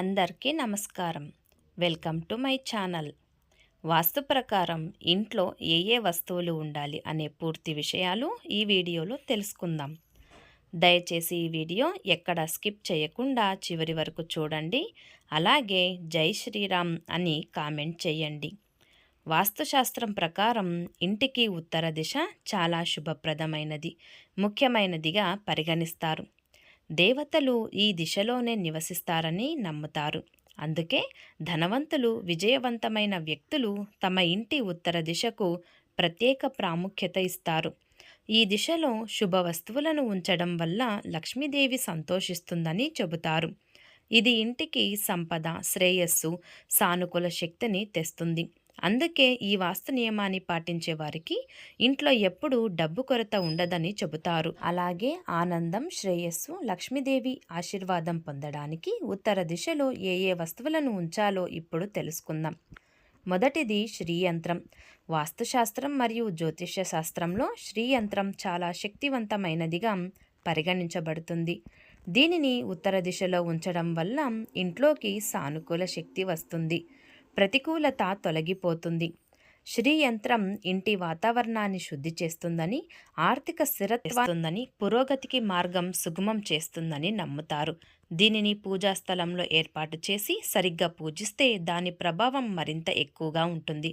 అందరికీ నమస్కారం. Welcome to my channel. వాస్తు ప్రకారం ఇంట్లో ఏ ఏ వస్తువులు ఉండాలి అనే పూర్తి విషయాలు ఈ వీడియోలో తెలుసుకుందాం. దయచేసి ఈ వీడియో ఎక్కడ స్కిప్ చేయకుండా చివరి వరకు చూడండి. అలాగే జై శ్రీరామ్ అని కామెంట్ చేయండి. వాస్తుశాస్త్రం ప్రకారం ఇంటికి ఉత్తర దిశ చాలా శుభప్రదమైనది ముఖ్యమైనదిగా పరిగణిస్తారు. దేవతలు ఈ దిశలోనే నివసిస్తారని నమ్ముతారు. అందుకే ధనవంతులు విజయవంతమైన వ్యక్తులు తమ ఇంటి ఉత్తర దిశకు ప్రత్యేక ప్రాముఖ్యత ఇస్తారు. ఈ దిశలో శుభ వస్తువులను ఉంచడం వల్ల లక్ష్మీదేవి సంతోషిస్తుందని చెబుతారు. ఇది ఇంటికి సంపద శ్రేయస్సు సానుకూల శక్తిని తెస్తుంది. అందుకే ఈ వాస్తు నియమాన్ని పాటించే వారికి ఇంట్లో ఎప్పుడూ డబ్బు కొరత ఉండదని చెబుతారు. అలాగే ఆనందం శ్రేయస్సు లక్ష్మీదేవి ఆశీర్వాదం పొందడానికి ఉత్తర దిశలో ఏ ఏ వస్తువులను ఉంచాలో ఇప్పుడు తెలుసుకుందాం. మొదటిది శ్రీయంత్రం. వాస్తుశాస్త్రం మరియు జ్యోతిష్య శాస్త్రంలో శ్రీయంత్రం చాలా శక్తివంతమైనదిగా పరిగణించబడుతుంది. దీనిని ఉత్తర దిశలో ఉంచడం వల్ల ఇంట్లోకి సానుకూల శక్తి వస్తుంది. ప్రతికూలత తొలగిపోతుంది. శ్రీ యంత్రం ఇంటి వాతావరణాన్ని శుద్ధి చేస్తుందని ఆర్థిక స్థిరత్వాన్ని పురోగతికి మార్గం సుగమం చేస్తుందని నమ్ముతారు. దీనిని పూజా స్థలంలో ఏర్పాటు చేసి సరిగ్గా పూజిస్తే దాని ప్రభావం మరింత ఎక్కువగా ఉంటుంది.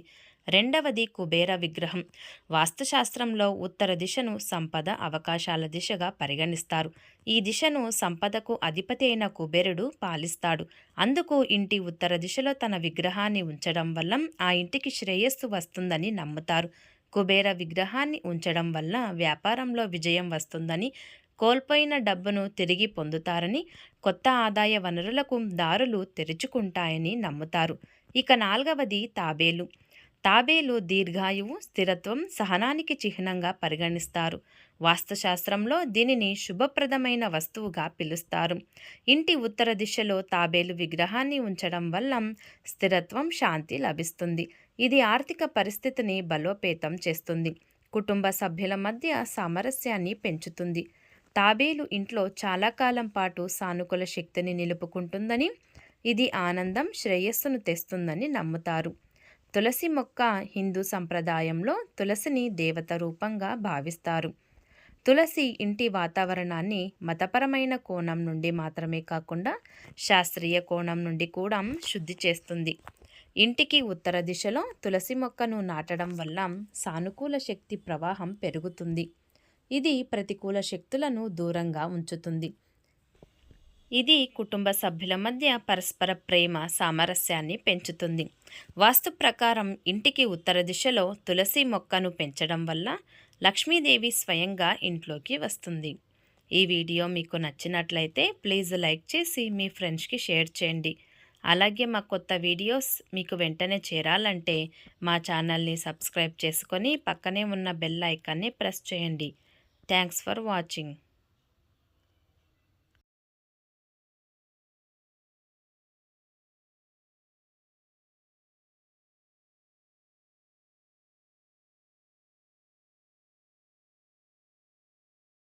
రెండవది కుబేర విగ్రహం. వాస్తుశాస్త్రంలో ఉత్తర దిశను సంపద అవకాశాల దిశగా పరిగణిస్తారు. ఈ దిశను సంపదకు అధిపతి అయిన కుబేరుడు పాలిస్తాడు. అందుకు ఇంటి ఉత్తర దిశలో తన విగ్రహాన్ని ఉంచడం వల్ల ఆ ఇంటికి శ్రేయస్సు వస్తుందని నమ్ముతారు. కుబేర విగ్రహాన్ని ఉంచడం వల్ల వ్యాపారంలో విజయం వస్తుందని కోల్పోయిన డబ్బును తిరిగి పొందుతారని కొత్త ఆదాయ వనరులకు దారులు తెరుచుకుంటాయని నమ్ముతారు. ఇక నాలుగవది తాబేలు. తాబేలు దీర్ఘాయువు స్థిరత్వం సహనానికి చిహ్నంగా పరిగణిస్తారు. వాస్తుశాస్త్రంలో దీనిని శుభప్రదమైన వస్తువుగా పిలుస్తారు. ఇంటి ఉత్తర దిశలో తాబేలు విగ్రహాన్ని ఉంచడం వల్ల స్థిరత్వం శాంతి లభిస్తుంది. ఇది ఆర్థిక పరిస్థితిని బలోపేతం చేస్తుంది. కుటుంబ సభ్యుల మధ్య సామరస్యాన్ని పెంచుతుంది. తాబేలు ఇంట్లో చాలా కాలం పాటు సానుకూల శక్తిని నిలుపుకుంటుందని ఇది ఆనందం శ్రేయస్సును తెస్తుందని నమ్ముతారు. తులసి మొక్క హిందూ సంప్రదాయంలో తులసిని దేవత రూపంగా భావిస్తారు. తులసి ఇంటి వాతావరణాన్ని మతపరమైన కోణం నుండి మాత్రమే కాకుండా శాస్త్రీయ కోణం నుండి కూడా శుద్ధి చేస్తుంది. ఇంటికి ఉత్తర దిశలో తులసి మొక్కను నాటడం వల్ల సానుకూల శక్తి ప్రవాహం పెరుగుతుంది. ఇది ప్రతికూల శక్తులను దూరంగా ఉంచుతుంది. ఇది కుటుంబ సభ్యుల మధ్య పరస్పర ప్రేమ సామరస్యాన్ని పెంచుతుంది. వాస్తు ప్రకారం ఇంటికి ఉత్తర దిశలో తులసి మొక్కను పెంచడం వల్ల లక్ష్మీదేవి స్వయంగా ఇంట్లోకి వస్తుంది. ఈ వీడియో మీకు నచ్చినట్లయితే ప్లీజ్ లైక్ చేసి మీ ఫ్రెండ్స్కి షేర్ చేయండి. అలాగే మా కొత్త వీడియోస్ మీకు వెంటనే చేరాలంటే మా ఛానల్ని సబ్స్క్రైబ్ చేసుకొని పక్కనే ఉన్న బెల్ ఐకాన్ని ప్రెస్ చేయండి. Thanks for watching.